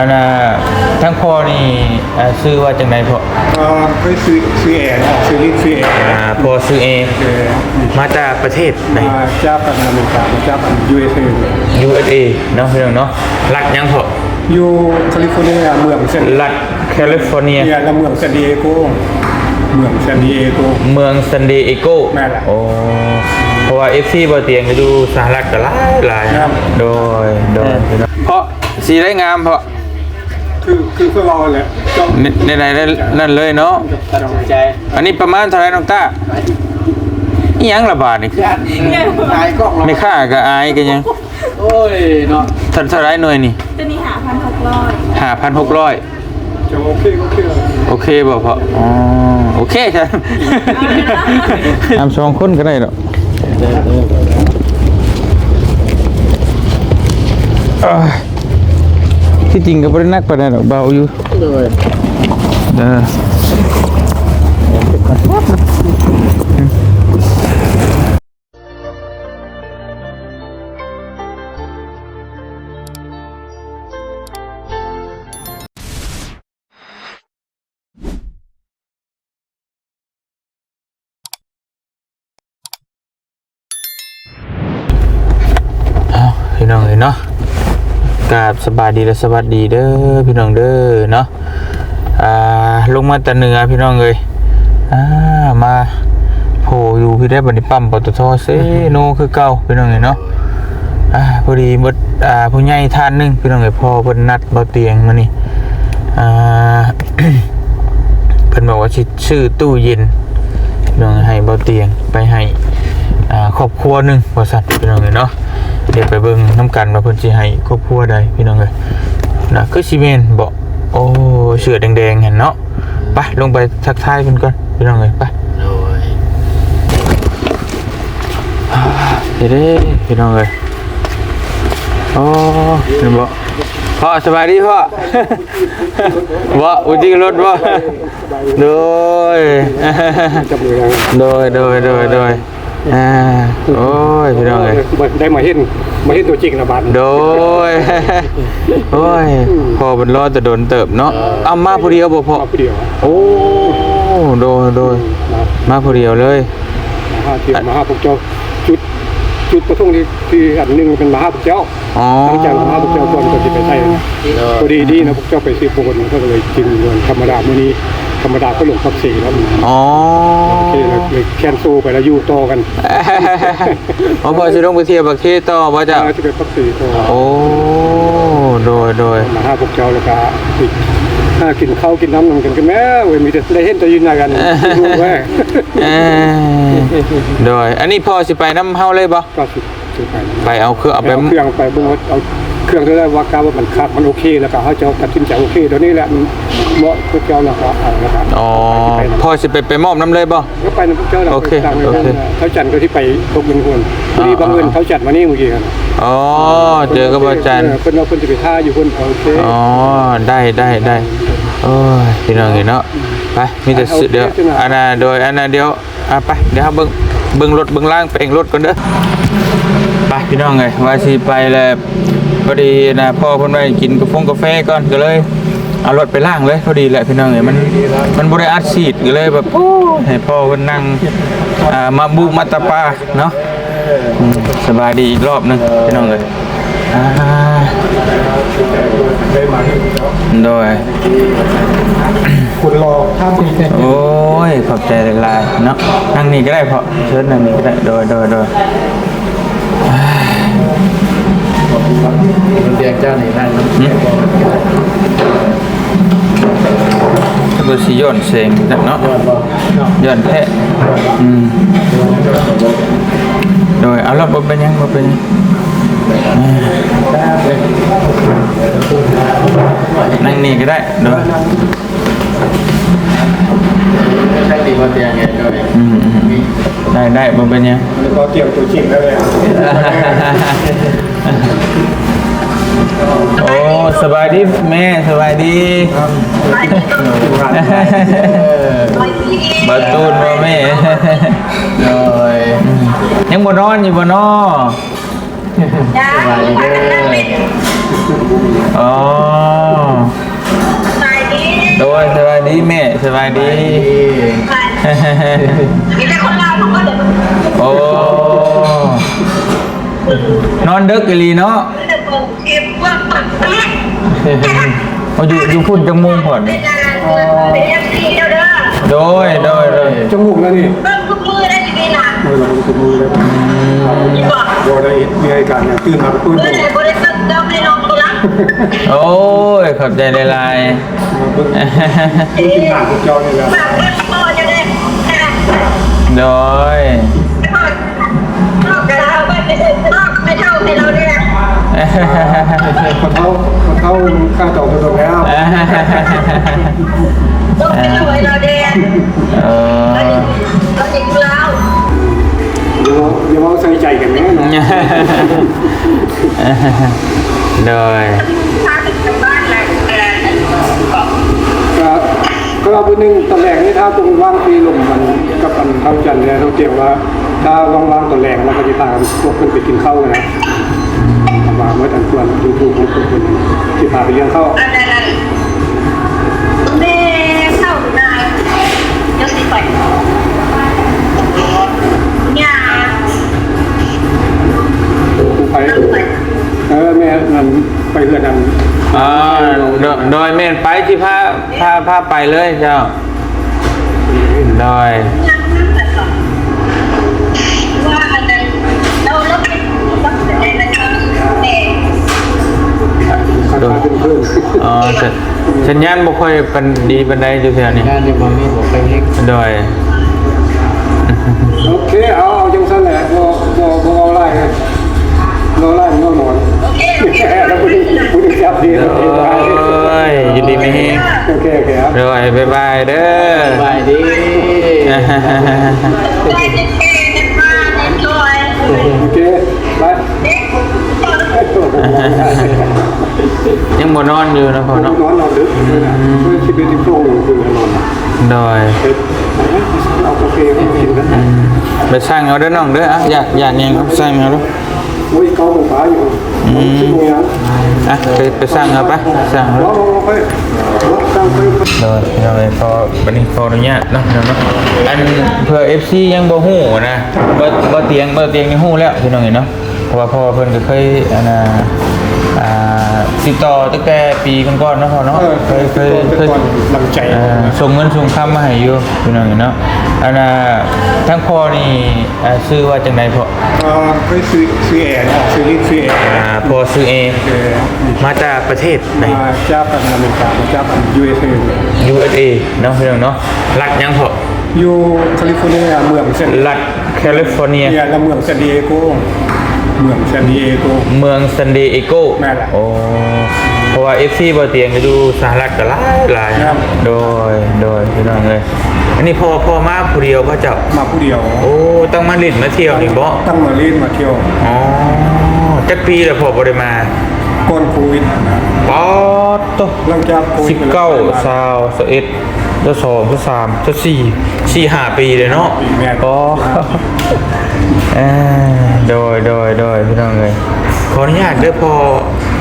อันน่ะทั้งพ่อนี่อ่าซื้อว่าจังไดพ่อก็เคยซื้อซื้อแอร์นะซื้อลิฟต์ซื้อแอร์อ่าพ่อซื้อเองเออมาจากประเทศไหน มาจ้าปันอเมริกามาจ้าปันยูเอสเอ USA เนาะพี่น้องเนาะรัฐยังพ่ออยู่แคลิฟอร์เนียเมืองเซนรัฐแคลิฟอร์เนีย เนียและเมืองซานดิเอโกเมืองซานดิเอโก เมืองซันเดเอโกแม่นล่ะโอ้เพราะว่า FC บ่เตียงก็ดูสหรัฐก็หลายหลายครับ โดย โดย เพราะสีได้งามเพราะ คือคือเพื่อเราแหละจ้องในในในนั่นเลยเนาะจ้องใจอันนี้ประมาณเท่าไหรน้องต้าอีหยังละบาทนี่นายกล้องเราไม่ค่าก็อายกันยังโอ้ยเนาะเท่าเท่าไหรหน่วยนี่ตัวนี้หาพันหกร้อยห้าพันหกร้อยจะโอเคโอเคโอเคบ่พออ๋อโอเคใช่ทำสองคนก็ได้หรอกเอ้ย ที่จริงก็ไม่ได้นักปานใดหรอกเบาอยู่เลยเออ กราบสบายดีและสวัสดีเด้อพี่น้องเด้อเนาะอ่าลงมาแต่เหนือพี่น้องเลยอ่ามาโผล่อยู่พี่ได้บันี้ปั๊มปตทเซโนคือเก่าพี่น้องเลยเนาะอ่าพอดีหมดอ่าผู้ใหญ่ท่านนึงพี่น้องเลยพอเพิ่นนัดเบาเตียงมานี่อ่าเพิ่นบอกว่าสิชื่อตู้เย็นพี่น้องให้เบาเตียงไปให้อ่าครอบครัวหนึงว่าซั่นพี่น้องเลยเนาะ เดี๋ยวไปเบิ่งน้ำกันว่าเพิ่นสิให้ครอบครัวใดพี่น้องเลยนะคือสิเมนบอกโอ้เสือแดงๆเห็นเนาะไปลงไปทักทายกันก่อนพี่น้องเลยไปเดี๋ยวเด้พี่น้องเลยโอ้เห็นบ่พ่อสบายดีพ่อบ่อุจิรถบ่โดยจับมือกันโดยโดยโดยโดย อ่าโอ้ยพี่น้องเลยได้มาเห็นมาเห็นตัวจริงระบาดโดยโอ้ยพอมันรอดจะโดนเติบเนาะเอามาผู้เดียวบ่พอมาผู้เดียวโอ้โดยโดยมาผู้เดียวเลยมหาเทียมมหาพวกเจ้าจุดจุดประสงค์ที่ที่อันหนึงเป็นมหาพวกเจ้าอ๋อหลังจากมหาพวกเจ้าก่อนก็จะไปใส่พอดีดีนะพวกเจ้าไปซื้อโปนก็เลยกินเงินธรรมดามื้อนี้ ธรรมดาก็ลงพักสีแล้วอ๋อโอเคเลยเลยแคนซูไปแล้วอยู่ต่อกันอ๋อพอสิลงไปเที่ยวประเทศต่อบ่จ้ะจะเป็นพักสีต่อโอ้โดยโดยมหาพวกเจ้าแล้วก็อีกถ้ากินข้าวกินน้ำนำกันกันแม่เว้ยมีแต่ได้เห็นแต่ยืนหน้ากันดูแม่เอ้ยโดยอันนี้พอสิไปน้ำเฮาเลยบ่ก็สุดสุดไปไปเอาเครื่องเอาเอาไปเครื่องไปเบิ่งว่าเอา เครื่องที่ได้ว่ากาว่ามันคักมันโอเค แล้วก็เขาจะตัดสินใจโอเคเดี๋ยวนี้แหละมันเหมาะพวกเจ้าแล้วก็เอาแล้วก็อ๋อพอสิไปไปมอบน้ำเลยบ่ ก็ไปนะพวกเจ้าเราโอเคตามไปโอกันเค เขาจัดก็ที่ไปตกเงินคนพอดีอ่าบังเอิญเขาจัดมานี่เมื่อกี้ครับอ๋อเจอกับอาจารย์เเพิ่นเอาเพิ่นจะไปท่าอยู่คนโอเคอ๋อ ได้ได้ได้โอ้ยพี่น้องเห็นเนาะไปมีแต่สิเดี๋ยวอันน่ะโดยอันน่ะเดี๋ยวอะไปเดี๋ยวเราเบิ่งเบิ่งรถเบิ่งล่างเปลงรถก่อนเด้อไปพี่น้องไงว่าสิไปแล้ว พอดีนะพ่อเพิ่นไปกินกาแฟกาแฟก่อนก็เลยเอารถไปล่างเลยพอดีแหละพี่น้องเอ้ยมันมันบ่ได้อัดฉีดก็เลยแบบโอ้ให้พ่อเพิ่นนั่งอ่ามาบุมาตะปาเนาะอืมสบายดีอีกรอบหนึงพี่น้องเอ้ยอ่าได้มาโดย คุณรอท่าทีแค่โอ้ย ขอบใจหลายๆเนาะนั่งนี่ก็ได้เพาะเชิญนั่งนี่ก็ได้ โดยโดยโดย เตียงเจ้าหนี่นั่งถ้าเกิดสิย้อนเสียงเนาะย้อนแท้อืมโดยเอาละบ่เป็นยังบ่เป็นยังนั่งนี่ก็ได้โดยใช่ดีกว่าเตียงไงด้วยได้ได้บ่เป็นยังแล้วก็เตียมตัวจริงแล้วเลย โอ้สบายดีแม่สบายดีบัตตูนบ่แม่เลยยังบ่นอนอยู่บนนอสบายดีเด้ออโดยสบายดีแม่สบายดีมีแต่คนเราเขาก็เดี๋ยโอ้นอนดึกอีหลีเนาะ กงเก็บว่าปักแป๊กมาอยู่อยู่พุ่นจังมุงผ่อนเป็นอะไรเป็นเอฟซีเด้อเด้อโดยโดยโดยจมูกแล้วนี่เบิ่งทุกมือได้ดีนะเออเราเป็นจมูกแล้วนี่บอกบอได้มีอาการเนี่ยตื่นมาปื้นเมื่อไหร่บริษัทเจ้าให้น้องตัวละโอ้ยขอบใจในไลน์เบิ้งกินหางพวกเจ้านี่แหละฝากเพื่อนพ่อจะได้โดยนอกจากเราไม่ใช่นอกไม่เท่าให้เราเนี่ย พอเท่าพอเท่าข้าเต่าตัวแล้วต้องเป็นหน่วยเราเดียเออเราจริงแล้วเดี๋ยวเดี๋ยวเราใส่ใจกันแน่นอนโดยพาถึงบ้านแล้วแต่ก็ก็ก็เราพูดนึงตอนแรกนี่ถ้าตรงว่างปีลมมันกับมันเท่าจันเนี่ยเราเตรียมว่าถ้าว่างๆตอนแรกเราก็จะตามพวกคนไปกินข้าวกันนะ มาเมื่อตันควรยูทูบของคนคนที่พาไปเลี้ยงข้าวอันนั้นแม่เข้าหน้าเดี๋ยวสิไปเนี่ยไปเออแม่นั่นไปเรือนนั่นอ่าโดยโดยเมนไปที่พาพาพาไปเลยเจ้าโดย ขาดเป็นเพื่อนอ๋อสัญสัญญาณบ่ค่อยเป็นดีปานใดอยู่แถวนี้งานในบอมีบอกไปเล็กโดยโอเคเอาเอาจังสั้นแหละบ่บ่บ่เอาไล่เราไล่มันก็นอนโอเคโอเคแค่แล้วพูดถึงพูดถึงจับดีโอโอเคได้้ยยินดีไหมเฮงโอเคโอเคครับโดยบ๊ายบายเด้อสบายดีได้จะแค่จะมาในจอยโอเคไปเด็ก ยังบ่นอนอยู่นะพ่อนอนเนาะนอนนอนดึกด้วยนะเพื่อชีวิตที่โปร่งคือนอนโดยเฮ็ดเอากาแฟมากินกันไปสร้างเอาเด้อน้องเด้ออะอยากอยากหยังครับสร้างเอาเด้อโอ้ยเกาหมูฟ้าอยู่ชิมยังอะไปไปสร้างเอาไปสร้างเอารอรอไปรอตั้งไปโดยเราเลยพอบันนี้ขออนุญาตเนาะเนาะอันเพื่อ FC ยังบ่ฮู้นะบ่บ่เตียงบ่เตียงยังฮู้แล้วพี่น้องเห็นเนาะเพราะว่าพ่อเพิ่นก็เคยอันน่ะอ่า ติดต่อตั้งแต่ปีก่อนๆเนาะพ่อเนาะเออเคยเคยเคยก่อนลำใจอ่าส่งเงินส่งคำมาให้อยู่พี่น้องเห็นเนาะอันน่ะทั้งพ่อนี่อ่าชื่อว่าจังไดพ่อเอ่อเคยซื้อซื้อแอร์นะซื้อลิ้นซื้อแอร์อ่าพ่อชื่อเอเออมาจากประเทศไหน มาจ้าปันอเมริกามาจ้าปัน USA USA เนาะพี่น้องเนาะรัฐยังพ่ออยู่แคลิฟอร์เนียเมืองเซนรัฐแคลิฟอร์เนีย เนี่ยและเมืองซานดิเอโก เมืองซานดิเอโก เมืองซันเดย์เอโกแม่นแหละโอ้เพราะว่า FC บ่เตียงก็ดูสหรัฐก็หลายหลายครับ โดยโดยพี่น้องเลยอันนี้พอพอมาผู้เดียวก็เจ้ามาผู้เดียวโอ้ต้องมาลิ้นมาเที่ยวนี่บ่ตั้งมาเล่นมาเที่ยวอ๋อจักปีแล้วพอบ่ได้มาก่อนโควิดนะป๊อดโตหลังจากโควิด19 20 21 22 23 24 4 5ปีเลยเนาะแม่นก็เอ่อโดยโดยโดยพี่น้องเลยขออนุญาตเด้อพอ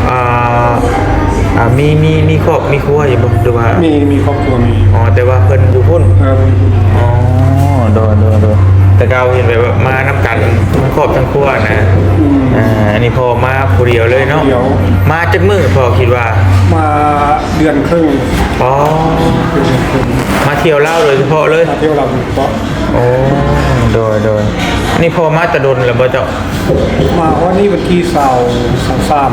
อ่าอ่ามีมีมีครอบมีครัวอยู่บ่หรือว่ามีมีครอบครัวมีอ๋อแต่ว่าเพิ่นอยู่พุ่น เอ่ออ๋อโดยโดยโดย แต่เราเห็นแบบว่ามานํกันทั้งครอบทั้งครัวนะอ่าอันนี้พอมาผู้เดียวเลยเนาะมาจากมื้อพอคิดว่ามาเดือนครึ่งอ๋อเดือนครึ่งมาเที่ยวเล่าวโดยเฉพาะเลย มาเที่ยวเราเพราะโอ้โดยโดย นี่พอมาแตะดนแล้วบ่เจ้ามาวันนี้วันที่เสาร์เสาร์สาม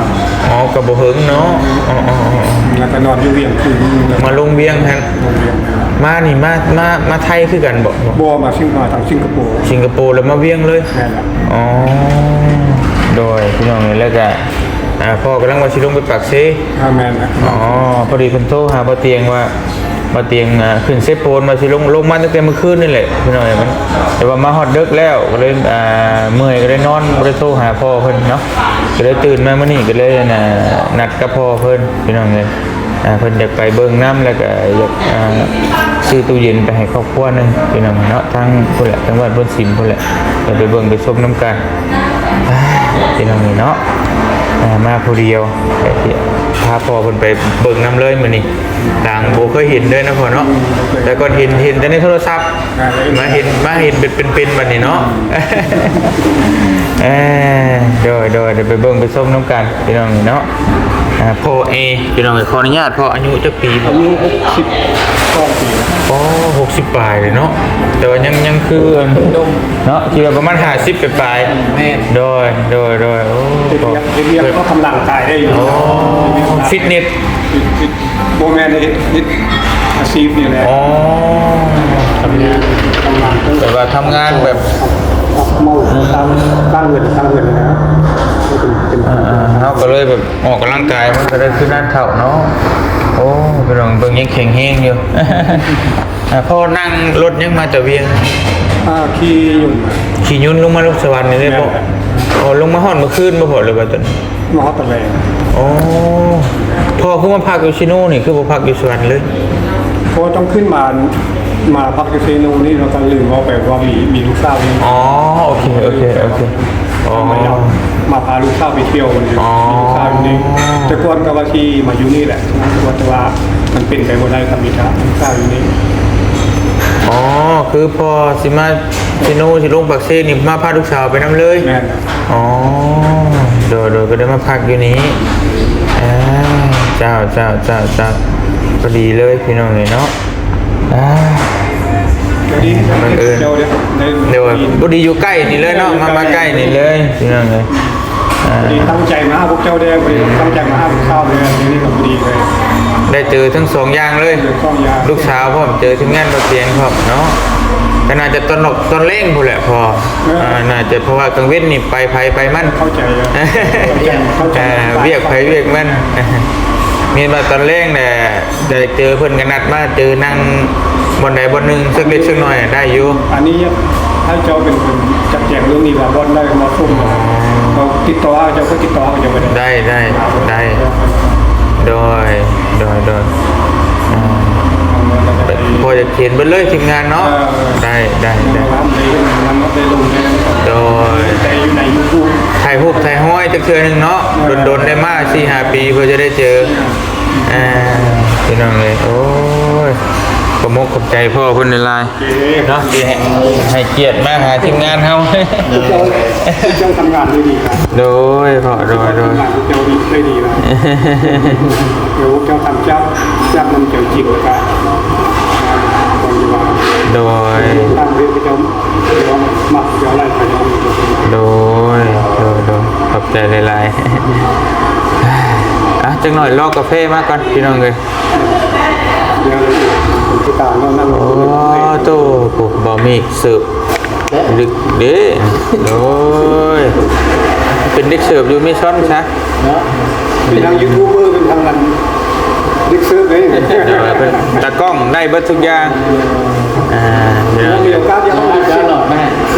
อ๋อกระโบเฮิงเนาะอ๋ออ๋ออ๋อแล้วก็นอนอยู่เวียงคืนนึงแล้วมาลงเวียงฮะโรงเรียนมานี่มามามาไทยคือกันบอกบัวมาซิงมาทางสิงคโปร์สิงคโปร์แล้วมาเวียงเลย แม่นแหละอ๋อ โดยพี่น้องนี่แล้วก็อ่าพ่อกำลังว่าสิลงไปปักเซอ่าแม่นแหละอ๋อพอดีเพิ่นโทรหาบ่เตียงว่า บ่เตียงขึ้นเซฟโปนมาสิลงลงมาตั้งแต่เมื่อคืนนี่แหละพี่น้องเอ้ยมันแต่ว่ามาฮอดดึกแล้วก็เลยอ่าเมื่อยก็เลยนอนบ่ได้โทรหาพ่อเพิ่นเนาะก็เลยตื่นมามื้อนี้ก็เลยน่ะนัดกับพ่อเพิ่นพี่น้องเอ้ยอ่าเพิ่นอยากไปเบิ่งน้ำแล้วก็อยากอ่าซื้อตู้เย็นไปให้ครอบครัวหนึงพี่น้องเนาะทั้งพุ่นแหละทั้งวัดเพิ่นสิมพุ่นแหละก็ไปเบิ่งไปชมน้ำกันอ่าพี่น้องนี่เนาะ อ่ามาผู้เดียวไปเที่ยวพาพ่อเพิ่นไปเบิ่งน้ำเลยมื้อนี้ต่างบ่เคยเห็นเลยนะพ่อเนาะแต่ก่อนเห็นเห็นแต่ในโทรศัพท์มาเห็นมาเห็นเป็นเป็นเป็นบัดนี้เนาะ เออโดยโดยเดี๋ยวไปเบิ่งไปส้มน้ำกันพี่น้องเนาะ อ่าพ่อเอพี่น้องขออนุญาตพ่ออายุจักปีพ่ออายุสิบสองปีนะอ๋อหกสิบปลายเลยเนาะแต่ว่ายังยังคือเนาะคิดว่าประมาณห้าสิบปลายๆแม่โดยโดยโดยโอ้เรียนเรียนก็ทำร่างกายได้อยู่โอ้ฟิตเนสโบแมนในนิดอาชีพนี่แหละอ๋อทำงานทำงานตั้งแต่ว่าทำงานแบบเมาตามตั้งเงินตั้งเงินนะ เป็นเป็นอ่าๆเขาก็เลยแบบออกกำลังกายมันก็ได้ขึ้นนั่นเท่าเนาะโอ้ไปลองเบิ่งยังแข็งแห้งอยู่ อ่าพ่อนั่งรถยังมาแต่เวียง อ่าขี่ยุ่งขี่ยุ่นลงมาลูกสวรรค์นี่ได้บ่โอ้ลงมาห่อนเมื่อคืนมาพอเลยว่าตอนนี้มอตะแรงโอ้พ่อคือมาพักอยู่ชิโน่นี่คือบ่พักอยู่สวรรค์เลยเพราะต้องขึ้นมามาพักที่เซโนนี่เราก็ลืมว่าแบบว่ามีมีลูกสาวนี่อ๋อโอเคโอเคโอเค อ๋อมาอยากมาพาลูกสาวไปเที่ยวเลยอ๋อมีลูกสาวอยู่นี่แต่ก่อนก็ว่าที่มาอยู่นี่แหละว่าแต่ว่ามันเป็นไปบ่ได้ครับมีทางลูกสาวอยู่นี่อ๋อคือพอสิมาชิโน่สิลงปักเซ่นี่มาพาลูกสาวไปน้ำเลยแม่นครับอ๋อโดยโดยก็ได้มาพักอยู่นี้อ่าเจ้าเจ้าเจ้าเจ้าพอดีเลยพี่น้องเลยเนาะอ่า เดี๋ยวนี้บังเอิญเดี๋ยวเดี๋ยวในเดี๋ยวพอดีอยู่ใกล้นี่เลยเนาะมามาใกล้นี่เลยพี่น้องเลยอ่าพอดีตั้งใจมาหาพวกเจ้าเด้อพอดีตั้งใจมาหาลูกสาวเลยทีนี้ก็พอดีเลยได้เจอทั้งสองอย่างเลยเดินข้องยาลูกสาวพ่อมเจอที่งานประเตียงพ่อมเนาะก็น่าจะตอนหนกตอนเล่งพูนแหละพออ่าน่าจะเพราะว่ากลางเว้นนี่ไปไผไปมั่นเข้าใจเลยเข้าใจเข้าใจอ่าเวียกไผเวียกมันมีมาตอนเล่งแต่ได้เจอเพื่อนกันนัดมาเจอนั่ง บนใดบนหนึ่งสักเล็กสักหน่อยได้อยู่อันนี้ถ้าเจ้าเป็นคนจัดแจงเรื่องนี้ว่าบอลได้มาทุ่มเราติดต่อเจ้าก็ติดต่อเจ้าไปได้ได้ได้ได้โดยโดยโดยอ่าพอจะเขียนไปเลยทีมงานเนาะได้ได้ได้ร้านเลยมันได้ลงในนั้นโดยแต่อยู่ในยูทูบถ่ายรูปถ่ายห้อยจักเทือหนึงเนาะโดนๆได้มากสี่ห้าปีเพื่อจะได้เจออ่าพี่น้องเลยโอ้ยขอ บมกขอบใจพ่อเพิ่นในไลน์เนาะที่ให้ให้เกียรติมาหาทีมงานเฮาเจ้าทำงานได้ดีครับโดยพ่อโดยโดยทำงานเจ้าดีได้ดีนะเดี๋ยวเจ้าทำจับจับมันเจ้าจิกกันคนที่ว่าโดยตั้งเรื่องเจ้าเจ้ามักเจ้าไล่ไปน้องโดยโดยโดยขอบใจหลายๆอะจังหน่อยลอกกาแฟมาก่อนพี่น้องเลย ที่ตามเรานั่งโอ้โตโหบะหมี่เสิร์ฟดึกเด้โอ้ยเป็นเด็กเสิร์ฟอยู่ไม่ซ้อนซะเป็นทางยูทูบเบอร์เป็นทางนั้นดิกเซอร์เลยเดี๋ยวเป็นตากล้องได้เบิดทุกอย่างอ่าเดี๋ยวมีโอกาสยัง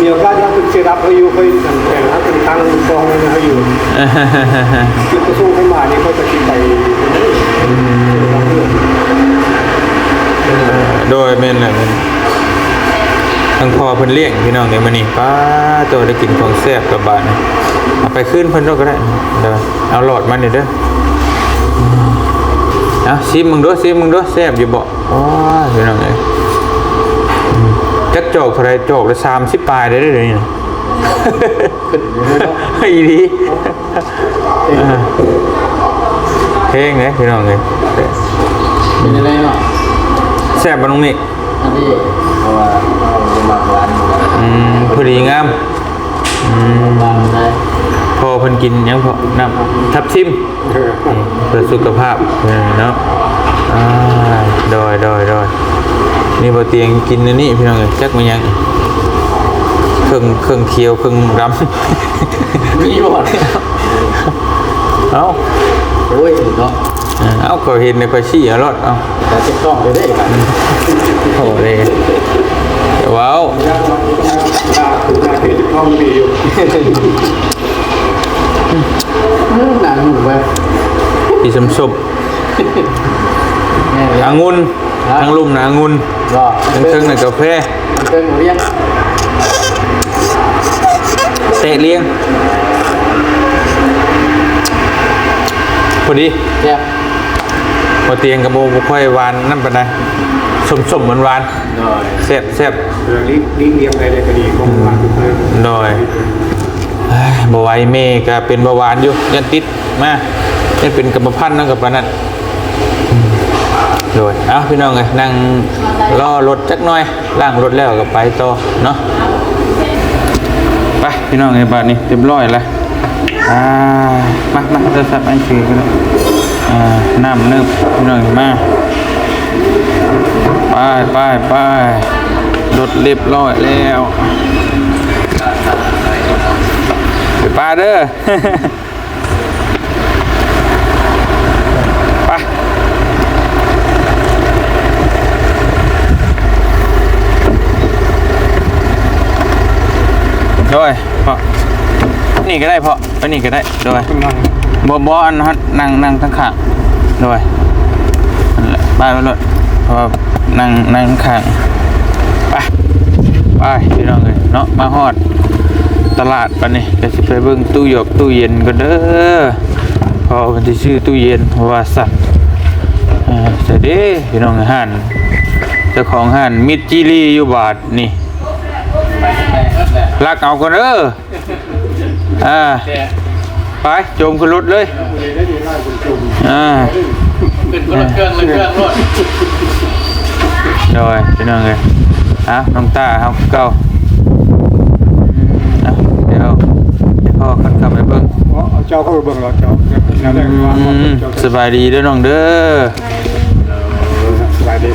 มีโอกาสยังเป็นเซรับเขาอยู่เคยแต่งและเป็นทางกองเขาอยู่คือกระทรวงเข้ามานี่เขาจะคิดไป โดยเมนแหละแม่นทางพอเพิ่นเลี้ยงพี่น้องเนี่ยมื้อนี้ป้าโตได้กินของแซ่บกับบาดนี่เอาไปขึ้นเพิ่นด้วยก็ได้เด้อเอาหลอดมานี่เด้ออืมเอาซิมมึงด้วยซิมมึงด้วยแซ่บอยู่บ่โอ้ยพี่น้องเอ้ยอืมจักโจกเท่าไรโจกละ30ปลายได้เด้อเดี๋ยวนี้นะไอ้ดีอ่าเพลงไงพี่น้องเอ้ยเป็นยังไงเนาะ แซ่บบ่น้องมิกอันนี้เพราะว่าเราจะมาร้านอืมพอดีงามอืมร้านได้พอเพิ่นกินหยังพอน้ำทับทิมนี่เพื่อสุขภาพเออเนาะอ่าดอยดอยดอยนี่บ่เตียงกินอันนี่พี่น้องเอ้ยจักมันยังเครื่องเครื่องเคียวเครื่องดำมีบ่เนี่ยเอ้าโอ้ยเนาะ เออเอ้าก็เห็นในภาษีอรอดเอ้าแต่จะต้องไปได้กันโอ้เลยว้าวยากมากยากยากยากที่จะท่องมีอยู่หนังหมูไปที่สมสุบแม่เลยองุ่นทั้งลุ่มนะองุ่นก็ทั้งเครื่องในกาแฟเครื่องเรียงเตะเลี้ยงพอดีแซ่บ พอเตียงกับโบบ่ค่อยหวานนั่นปานใดสมๆเหมือนหวานหน่อยแซ่บแซ่บเรื่องนี้นี้เลี้ยงได้เลยก็ดีของหวานทุกเลยหน่อยเอ้ยบ่ไหวเมก็เป็นเบาหวานอยู่ยันติดมายันเป็นกรรมพันธุ์นั่นกับปานนั้นอืมโดยเอ้าพี่น้องเอ้ยนั่งรอรถจักหน่อยล้างรถแล้วก็ไปต่อเนาะไปพี่น้องเอ้ยบัดนี้เรียบร้อยแล้วอ่ามามาจะสับอันคือกันเลยอ่า น้ำนิบพี่น้องเอ้ยมาไปไปไปรถเรียบร้อยแล้วไปปลาเด้อไปโดยพอ นี่ก็ได้พอไปนี่ก็ได้โดยกำลังบอบออันนั้นนั่งนั่งทั้งข้างโดยนั่นแหละไปไปเลยเพอนั่งนั่งข้างไปไปพี่น้องเลยเนาะมาฮอดตลาดปะนี่ก็สิไปเบิ่งตู้หยกตู้เย็นกันเด้อพอกันที่ชื่อตู้เย็นเพราะว่าสัตว์อ่าสร็จเด้พี่น้องห้านเจ้าของห้านมิดจิรีอยู่บาทนี่ลักเอากันเด้อ อ่าไปโจมขึ้นรถเลยอ่าเป็นคนละเครื่องเลยเครื่องรถโดยพี่น้องเลยอะน้องตาครับเก้าอะเดี๋ยวเดี๋ยวพ่อขันขับไปเบิ่งเอาเจ้าเข้าไปเบิ่งเราเจ้าแล้วได้วางอืมเจ้าสบายดีเด้อน้องเด้อสบายดี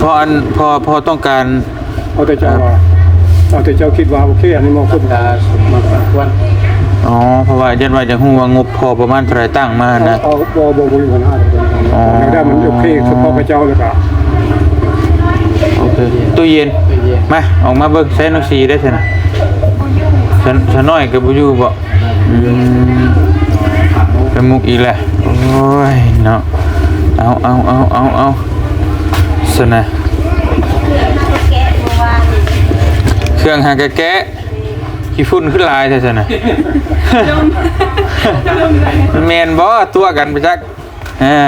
พออันพอพอต้องการเอาแต่เจ้า ว่าเอาแต่เจ้าคิดว่าโอเคอันนี้มองคุณตามาฝากวันอ๋อเพราะว่ายันว่าจะฮู้ว่างบพอประมาณเท่าไหร่ตั้งมานะเอาบอบอบริวารห้าเลยอ๋อแล้วได้มันโอเคเฉพาะพระเจ้าเลยครับโอเคตู้เย็นมาออกมาเบิ่งใช้น้องสีได้เถอะนะฉันฉันน้อยก็บ่อยู่บ่อืมไปมุกอีกแหละโอ้ยเนาะเอาเอาเอาเอาเอาสนะ แกะเมื่อวาน เครื่องหากะแกะขี้ฝุ่นขึ้นลายแท้ๆนะแมนบ่ตัวกันไปจักอ่า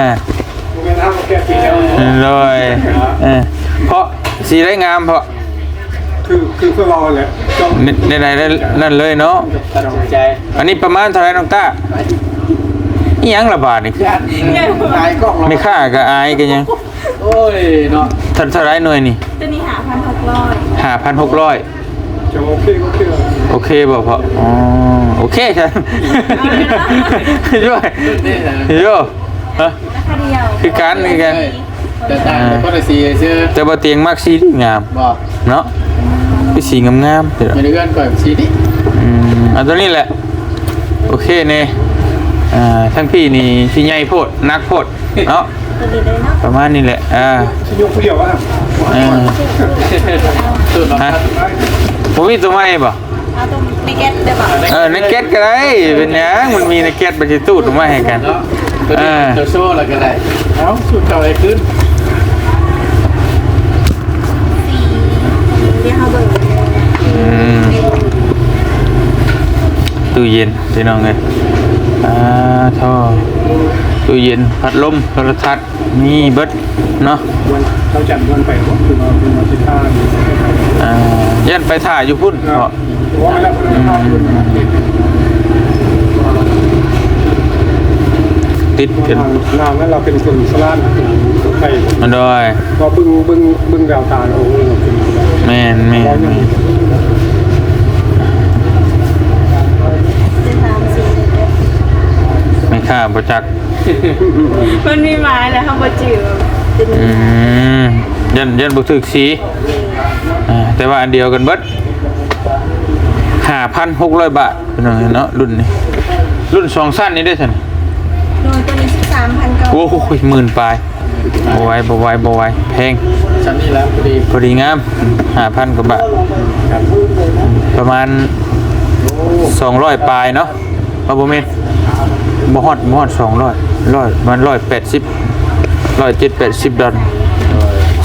โมเมนต์ห้าแก้ปีแล้วเลยเออเพราะสีได้งามเพราะคือคือเพื่อเราแหละเจ้าในในในนั่นเลยเนาะตัดสินใจอันนี้ประมาณเท่าไหรน้องต้าอีหยังละบาทนี่ญาตินายกล้องเราไม่ค่ากับอายกันยังโอ้ยเนาะเท่าเท่าไรหน่วยนี่ตัวนี้หาพันหกร้อยห้าพันหกร้อยเจ้าโอเคก็โอเคแล้วโอเคบ่พออ๋อโอเคใช่ช่วยนี่แหละโย่ฮะราคาเดียวคือการนี่กันแต่ต่างแต่คนละสีชื่อแต่บ่เตียงมากสีที่งามบอกเนาะคือสีงามๆเดี๋ยวมีเรื่องก่อนสีนี้อืมเอันตัวนี้แหละ โอเคเน่อ่าทั้งพี่นี่สิใหญ่โพดนักโพดเนาะตัวนี้เลยเนาะประมาณนี้แหละ อ่าชิยกผู้เดียวว่าอ่า สุดฮะผมมีตัวใหม่ป่ะเอาตัวในแก๊สเดี๋ยวบอกเออในเก็ตก็ได้เป็นหยังมันมีในเก็ตบัญชีตู้ตัวใหม่ให้กันเนาะตัวนี้ตัวโซ่อะไรก็ได้เอ้าสุดเก่าอะไรขึ้นเดี๋ยวเขาเบิ่งอืมตู้เย็นพี่น้องเลยอ่าท่อตู้เย็นพัดลมโทรทัศน์มีเบิดเนาะ วันเราจัดวันไปก็คือเราเป็นวันที่ห้าอ่า ยันไปถ่ายอยู่พุ่นเพราะว่าไม่แล้วคนละห้าคนติดกันทางนามนั้นเราเป็นคนสลานคนไทยมาด้วยก็บึ้งบึ้งบึ้งแววตาโอ้โหเราเป็นแม่นแม่นร้อยแม่นเดือนสามสี่เดือนไม่ค่าประจักษ์มันมีไม้แล้วเขาบจืดเป็นอืมยันยันบุถึกสีอ่า แต่ว่าอันเดียวกันเบิดห้าพันหกร้อยบาทพี่น้องเนาะรุ่นนี้ รุ่นสองสั้นนี้ได้สันโดนตัวนี้สิบสามพันเก้าโอ้โหหมื่นปลายบไหวบไหวบไหวแพงชั้นนี้แล้วพอดีพอดีงามห้าพันกว่าบาทประมาณสองร้อยปลายเนาะมาโบเมนบ่ฮอดบ่ฮอดสองร้อยร้อยมันร้อยแปดสิบร้อยเจ็ดแปดสิบดอล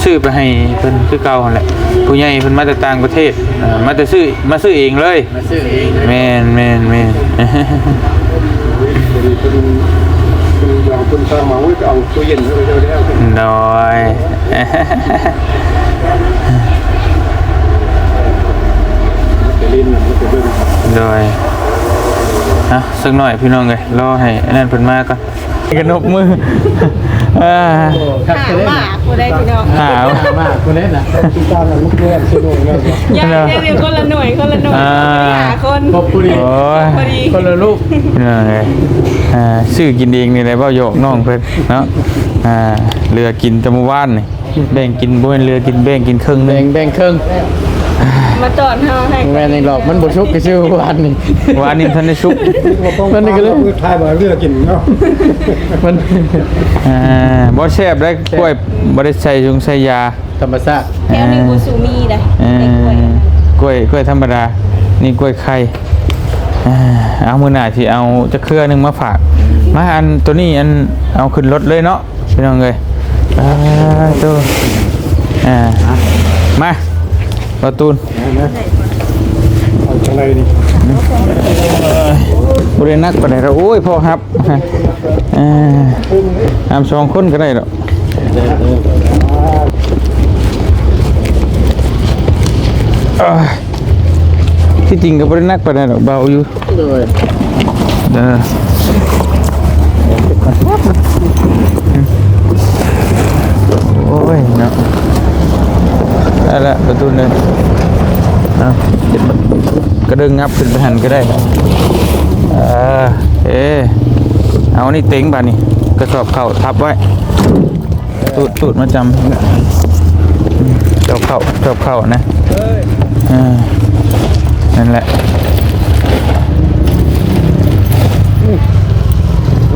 ซื้อไปให้เพิ่นคือเก่าหั่นแหละผู้ใหญ่เพิ่นมาจากต่างประเทศอ่ามาแต่ซื้อมาซื้อเองเลยมาซื้อเองแม่นแม่นแม่นดีเป็นเป็นอย่างคนสร้างมาว่าจะเอาตู้เย็นไปได้แล้วโดยไปเล่นมันไปเบิ่งโดยฮะสักหน่อยพี่น้องเลยรอให้ไอ้นั่นเพิ่นมาก่อน กระนบมืออ่าครับหาจะเล่นหมากูได้พี่น้องหาวมากคุณเล่นนะที่ตามมันมันแย่สนุกเลยอย่าเรียกคนละหน่วยคนละหน่วยอ่าหาคนพบผู้ดีโอ้ยพอดีคนละลูกพี่น้องเลยอ่าซื้อกินเองนี่แหละเว้าโยกน้องเพิ่นเนาะอ่าเรือกินแตะมื้อวานนี่แบ่งกินบ่แม่นเรือกินแบ่งกินครึ่งหนึแบ่งงแบ่งครึ่ง มาจอดเฮาให้แม่ในหลอกมันบ่ชุกกระชื่อวันนี่วานนี้ทันได้ชุกมันนี่ก็เลยทายมาเลือกกินเนาะมันอ่าบ่แซ่บได้กล้วยบ่ได้ใส่ยุงใส่ยาธรรมชาติแถวนี้บูซูมีได้เอได้กล้วยอกล้วยกล้วยธรรมดา นี่กล้วยไข่อ่าเอามือหน่าที่เอาจะเครือหนึงมาฝาก มาอันตัวนี้อันเอาขึ้นรถเลยเนาะพี่น้องเลยอ่าตัวอ่ามา ประตูนเอาจังไรนี่บริเวณนักปานใดเราโอ้ยพ่อครับอ่าอามสองคนก็ได้หรอกที่จริงก็บริเวณนักปานใดหรอกเบาอยู่โดยเด้อโอ้ยเนาะ ได้ละประตูนึงเอาเจ็บกระดึงงับขึ้นไปหันก็ได้เออเอเอานี่เต็งบ่านี่กระสอบเข่าทับไว้ ตูดตูดมาจำเจ้าเข่าเจ้าเข่านะนั่นแหละ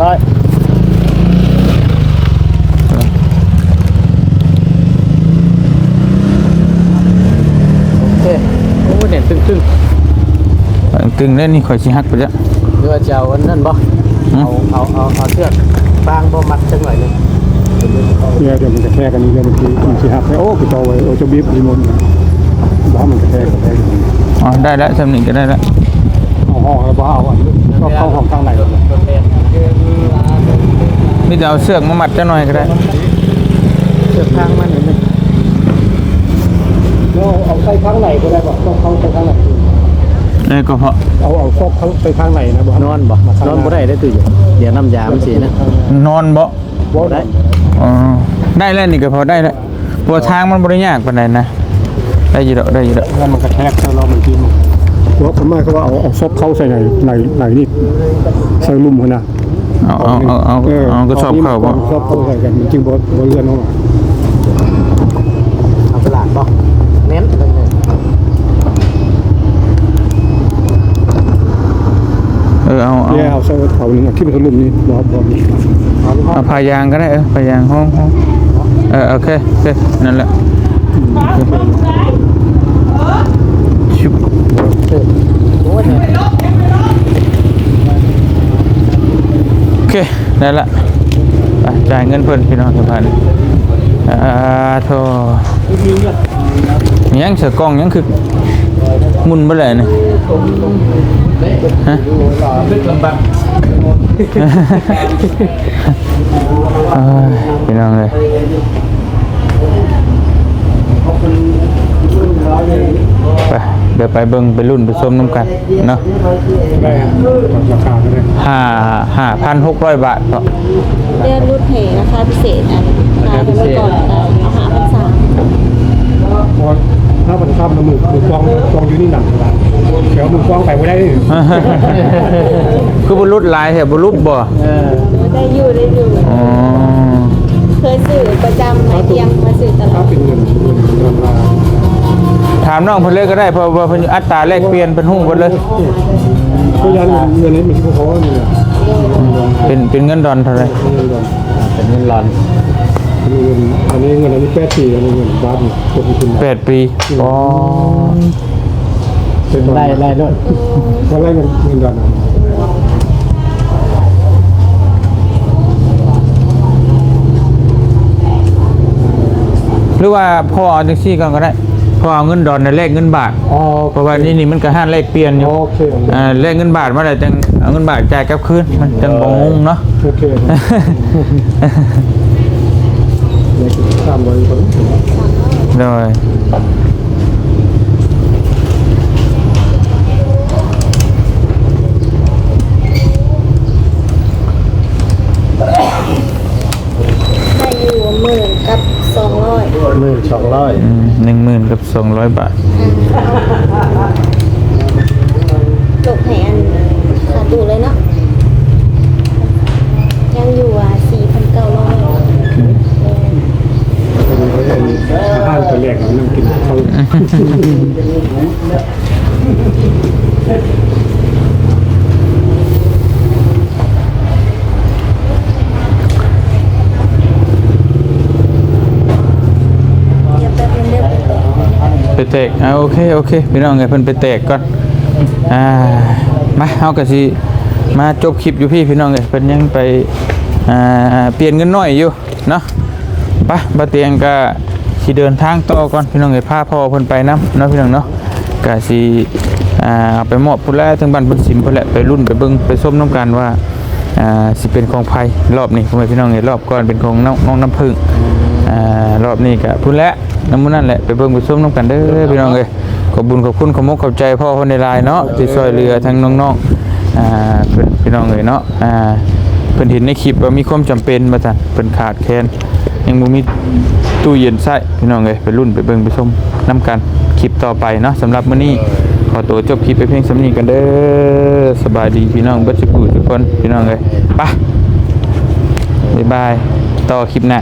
ร้อยโอเคโอ้เนี่ยตึ้งตึ้ง ตึงเล่นนี่ข่อยสิฮักไปจ้ะหรือว่าจะเอาอันนั่นบ่เอาเอาเอาเอาเชือกฟางบ่มัดจังหน่อยหนึงเนี่ยเดี๋ยวมันจะแค่กันนี่เดี๋ยวมันคือมันสิหักโอ้กูโตไว้โอ้จะบีบรีโมทบ้ามันกระแทกกระแทกอ๋อได้แล้วสำนึกก็ได้แล้วเอาห้องแล้วบ้าเอาอันก็เข้าห้องข้างในมีแต่เอาเสือกมามัดจะหน่อยก็ได้เชือกฟางมันนิดนึงแล้วเอาใส่ข้างในก็ได้บ่ต้องเข้าใส่ข้างใน เอ้ยก็เพราะเอาเอาซอกเข้าไปข้างในนะบ่นอนบ่นอนบ่ได้ได้อตุ้ยเดี๋ยวน้ำยามันสินะนอนบ่บ่ได้อ๋อได้แล้วนี่ก็พอได้แล้วปวดทางมันบ่ได้ยากปานใดนะได้อยู่ดอกได้อยู่ดอกแล้วมันกระแทกแล้วเรามันกินว่าผมไม่เขาว่าเอาเอาซอกเข้าใส่ในในในนี่ใส่ลุ่มหัวนะเอาเอาเอาเอาเอาก็ชอบเข้าบ่ชอบเข้าใส่กันมันจึงบ่บ่เลื่อนออกมาเอาตลาดบ่เน้นตรงนี้ เออเอาเอาเนี่เอาใส่เขาหนึงที่เป็นลุมนี่บ่บ่เอาพายางก็ได้เออพายางห้องห้องเออโอเคโอเคนั่นแหละชุบโอ้ยนี่ยโอเคได้ละไปจ่ายเงินเพิ่นพี่น้องทุกท่านอ่าโธ่ยังเสือกล้องยังคือมุนบ่เลยนี่ ฮะลึกลำบากเอ้ยพี่น้องเลยไปเดี๋ยวไปเบิ่งไปรุ่นไปส้มน้ำกันเนาะได้ราคาก็ได้ห้าห้าพันหกร้อยบาทก็เดือนรุ่นเหราคาพิเศษอันราคาเป็นเมื่อก่อนได้เอาหาพันสามเพราะถ้ามันข้ามมือมือกล้องกล้องอยู่นี่หนักละ เดี๋ยวมือกล้องไปไม่ได้คือบุรุษหลายแถวบุรุษบ่เออได้อยู่ได้อยู่อ๋อเคยสื่อประจำมาเตียงมาสื่อตลถ้าอดเป็นเงินเงินมาถามน้องเพิ่นเลยก็ได้เพราะว่าเพิ่นอัตราแลกเปลี่ยนเป็นหู้เพิ่นเลยก็ยันเงินนี้มันที่เขาเนี่ยเป็นเป็นเงินดอนเท่าไหร่เงินดอนเป็นเงินร้อนเงินอันนี้เงินอันนี้แปดปีอันนี้เงินบาทตัวคุณแปดปีอ๋อ ได้ได้ด้วยก็ไล่เงินเงินดอนหรือว่าพ่อเอาจังซี่ก่อนก็ได้พอเอาเงินดอนน่ะแลกเงินบาท อ๋อเพราะว่านี่นี่มันก็ห้านแลกเปลี่ยนอยู่โอเคอ่าแลกเงินบาทมาแล้วจังเอาเงินบาทจ่ายกลับคืนมันจังบ่งงเนาะ โอเคเลยตามไว้ก่อนโดย ได้อยู่หมื่นกับ สองร้อยหมื่นสองร้อยหนึ่งหมื่นกับสองร้อยบาทจบให้อันขาดตูเลยเนาะยังอยู่อะสี่พันเก้าร้อยอาหารตัวแรกเรานั่งกินข้าว เดี๋ยวแป๊บนึงเดี๋ยวไป แตะไปแตกอ่าโอเคโอเคพี่น้องไงเพิ่นไปแตกก่อนอ่ามาเฮาก็สิมาจบคลิปอยู่พี่พี่น้องไงเพิ่นยังไปอ่าเปลี่ยนเงินน้อยอยู่เนาะไปบ่เตียงก็สิเดินทางต่อก่อนพี่น้องไงพาพ่อเพิ่นไปนํเนาะพี่น้องเนาะก็สิอ่าเอาไปมอบพุ่นแลถึงบ้านเพิ่นสิมพุ่นแหละไปรุ่นไปเบิ่งไปส้มน้ำกันว่าอ่าสิเป็นของไผรอบนี้พ่อแม่พี่น้องไงรอบก่อนเป็นของน้องน้องน้ำผึ้งารอบนี้ก็พุ่นและน้ำมันนั่นแหละไปเบิ่งไปส้มน้ำกันเด้อพี่น้องเอ้ยขอบบุญขอบคุณขอบมกขอบใจพ่อคนในลายเนาะที่ช่วยเหลือทั้งน้องๆอ่าเพิ่นพี่น้องเอ้ยเนาะอ่าเพิ่นเห็นในคลิปว่ามีความจำเป็นมาซั่นเพิ่นขาดแคลนยังบ่มีตู้เย็นใช้พี่น้องเอ้ยไปรุ่นไปเบิ่งไปส้มน้ำกันคลิปต่อไปเนาะสำหรับมื้อนี้ขอตัวจบคลิปไปเพียงสำนี้กันเด้อสบายดีพี่น้องเบิดทุกผู้ทุกคนพี่น้องเอ้ยไปบ๊ายบายต่อคลิปหน้า